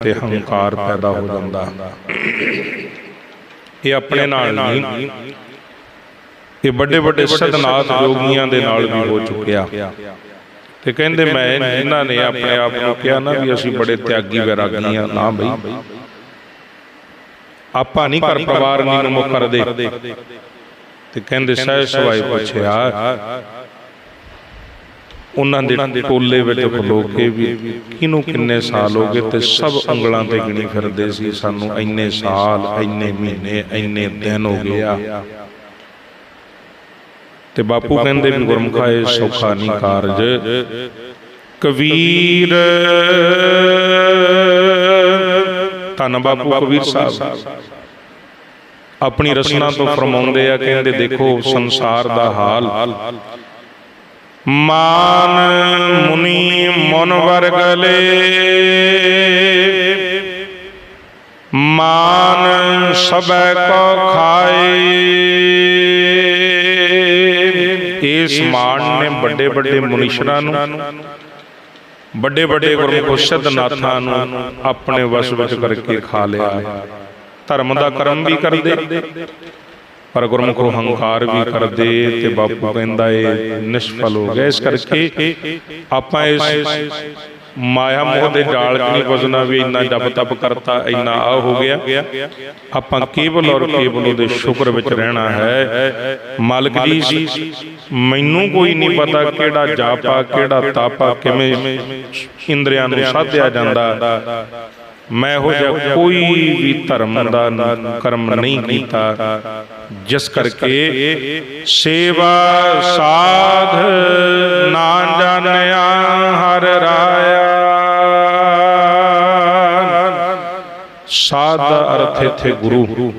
ਤੇ ਹੰਕਾਰ ਪੈਦਾ ਹੋ ਜਾਂਦਾ। ਇਹ ਆਪਣੇ ਨਾਲ ਨਹੀਂ। ਇਹ ਵੱਡੇ ਵੱਡੇ ਸਦਨਾਥ ਯੋਗੀਆਂ ਦੇ ਨਾਲ ਵੀ ਹੋ ਚੁੱਕਿਆ। ਤੇ ਕਹਿੰਦੇ ਮੈਂ ਇਹਨਾਂ ਨੇ ਆਪਣੇ ਆਪ ਨੂੰ ਕਿਹਾ ਨਾ ਵੀ ਅਸੀਂ ਬੜੇ ਤਿਆਗੀ ਵੈਰਾਗੀ ਆ। ਨਾ ਬਈ। ਆਪਾਂ ਨਹੀਂ ਘਰ ਪਰਿਵਾਰ ਨਹੀਂ ਨੂੰ ਕਰਦੇ ਤੇ ਕਹਿੰਦੇ ਸਹਿ ਸਵਾਈ ਪੁੱਛਿਆ ਉਹਨਾਂ ਦੇ ਟੋਲੇ ਵਿੱਚ ਖਲੋ ਕੇ ਵੀ ਕਿਨੂੰ ਕਿੰਨੇ ਸਾਲ ਹੋ ਗਏ ਤੇ ਸਭ ਉਂਗਲਾਂ ਤੇ ਗਿਣੀ ਫਿਰਦੇ ਸੀ ਸਾਨੂੰ ਇੰਨੇ ਸਾਲ ਇੰਨੇ ਮਹੀਨੇ ਇੰਨੇ ਦਿਨ ਹੋ ਗਏ ਆ। ਤੇ ਬਾਪੂ ਕਹਿੰਦੇ ਵੀ ਗੁਰਮੁਖਾ ਇਹ ਸੌਖਾ ਨਹੀਂ ਕਾਰਜ। ਕਬੀਰ। ਧੰਨ ਬਾਪੂ ਕਬੀਰ ਸਾਹਿਬ। ਆਪਣੀ ਰਸਨਾ ਤੋਂ ਫਰਮਾਉਂਦੇ ਆ ਕਹਿੰਦੇ ਦੇਖੋ ਸੰਸਾਰ ਦਾ ਹਾਲ। ਮਾਨ ਮੁਨੀ ਮਨ ਵਰਗਲੇ ਮਾਨ ਸਬੈ ਕੋ ਖਾਏ। ਇਸ ਮਾਨ ਨੇ ਵੱਡੇ ਵੱਡੇ ਮੁਨੀਸ਼ਰਾਂ ਨੂੰ, ਵੱਡੇ ਵੱਡੇ ਗੁਰਮੁਖ ਨਾਥਾਂ ਨੂੰ ਆਪਣੇ ਵਸ ਵਿੱਚ ਕਰਕੇ ਖਾ ਲਿਆ। ਧਰਮ ਦਾ ਕਰਮ ਵੀ ਕਰਦੇ ਪਰ ਗੁਰਮੁਖ ਹੰਕਾਰ ਵੀ ਕਰਦੇ ਤੇ ਬਾਪੂ ਕਹਿੰਦਾ ਇਹ ਨਿਸ਼ਫਲ ਹੋ ਗਿਆ। ਇਸ ਕਰਕੇ ਆਪਾਂ ਇਸ ਮਾਇਆ ਮੋਹ ਦੇ ਜਾਲ 'ਚ ਨਹੀਂ ਫਸਣਾ ਵੀ ਇੰਨਾ ਜਪ ਤਪ ਕਰਤਾ ਇੰਨਾ ਆ ਹੋ ਗਿਆ। ਆਪਾਂ ਕੇਵਲ ਔਰ ਕੇਵਲ ਉਹਦੇ ਸ਼ੁਕਰ ਵਿੱਚ ਰਹਿਣਾ ਹੈ। ਮਾਲਕ ਜੀ ਮੈਨੂੰ ਕੋਈ ਨਹੀਂ ਪਤਾ ਕਿਹੜਾ ਜਾਪਾ ਕਿਹੜਾ ਤਾਪਾ ਕਿਵੇਂ ਇੰਦਰੀਆਂ ਨੂੰ ਸਾਧਿਆ ਜਾਂਦਾ। ਮੈਂ ਹੋ ਜਾ ਕੋਈ ਵੀ ਧਰਮ ਦਾ ਕਰਮ ਨਹੀਂ ਕੀਤਾ। ਜਿਸ ਕਰਕੇ ਸੇਵਾ ਸਾਧ ਨਾ ਜਾਣਿਆ ਹਰ ਰਾਇਆ। ਸਾਧ ਦਾ ਅਰਥ ਇੱਥੇ ਗੁਰੂ।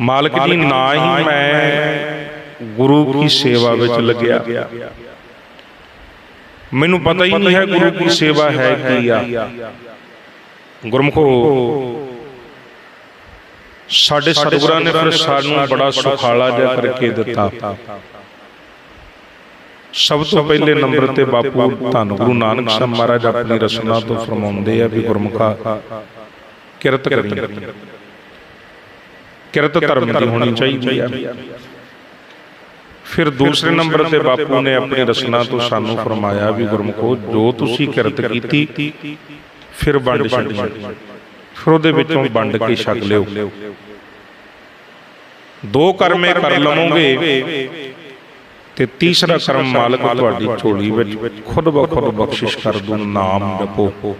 ਮਾਲਕ ਜੀ ਨਾ ਹੀ ਮੈਂ ਗੁਰੂ ਕੀ ਸੇਵਾ ਵਿੱਚ ਲੱਗਿਆ। ਮੈਨੂੰ ਪਤਾ ਹੀ ਨਹੀਂ ਹੈ ਗੁਰੂ ਕੀ ਸੇਵਾ ਹੈ ਕੀ ਆ। ਗੁਰਮਖੋ ਸਾਡੇ ਸਤਿਗੁਰਾਂ ਨੇ ਫਿਰ ਸਾਨੂੰ ਬੜਾ ਸੁਖਾਲਾ ਜਿਹਾ ਕਰਕੇ ਦਿੱਤਾ। ਸਭ ਤੋਂ ਪਹਿਲੇ ਨੰਬਰ ਤੇ ਬਾਪੂ ਧੰਨ ਗੁਰੂ ਨਾਨਕ ਸਾਹਿਬ ਮਹਾਰਾਜ ਆਪਣੀ ਰਸਨਾ ਤੋਂ ਫਰਮਾਉਂਦੇ ਆ ਵੀ ਗੁਰਮੁਖਾ ਕਿਰਤ ਕਰੀ ਕਿਰਤ ਧਰਮ ਦੀ ਹੋਣੀ ਚਾਹੀਦੀ ਆ। ਫਿਰ ਦੂਸਰੇ ਨੰਬਰ ਤੇ ਬਾਪੂ ਨੇ ਆਪਣੀ ਰਸਨਾ ਤੋਂ ਸਾਨੂੰ ਫਰਮਾਇਆ ਵੀ ਗੁਰਮੁਖੋ ਜੋ ਤੁਸੀਂ ਕਿਰਤ ਕੀਤੀ ਫਿਰ ਵੰਡ ਛੱਡੀ। ਫਿਰ ਉਹਦੇ ਵਿੱਚੋਂ ਵੰਡ ਕੇ ਛਕ ਲਿਓ। ਦੋ ਕਰਮੇ ਕਰ ਲਵੋਗੇ ਤੇ ਤੀਸਰਾ ਕਰਮ ਮਾਲਕ ਤੁਹਾਡੀ ਝੋਲੀ ਵਿੱਚ ਖੁਦ ਬਖੁਦ ਬਖਸ਼ਿਸ਼ ਕਰ ਦੂ ਨਾਮ ਜਪੋ।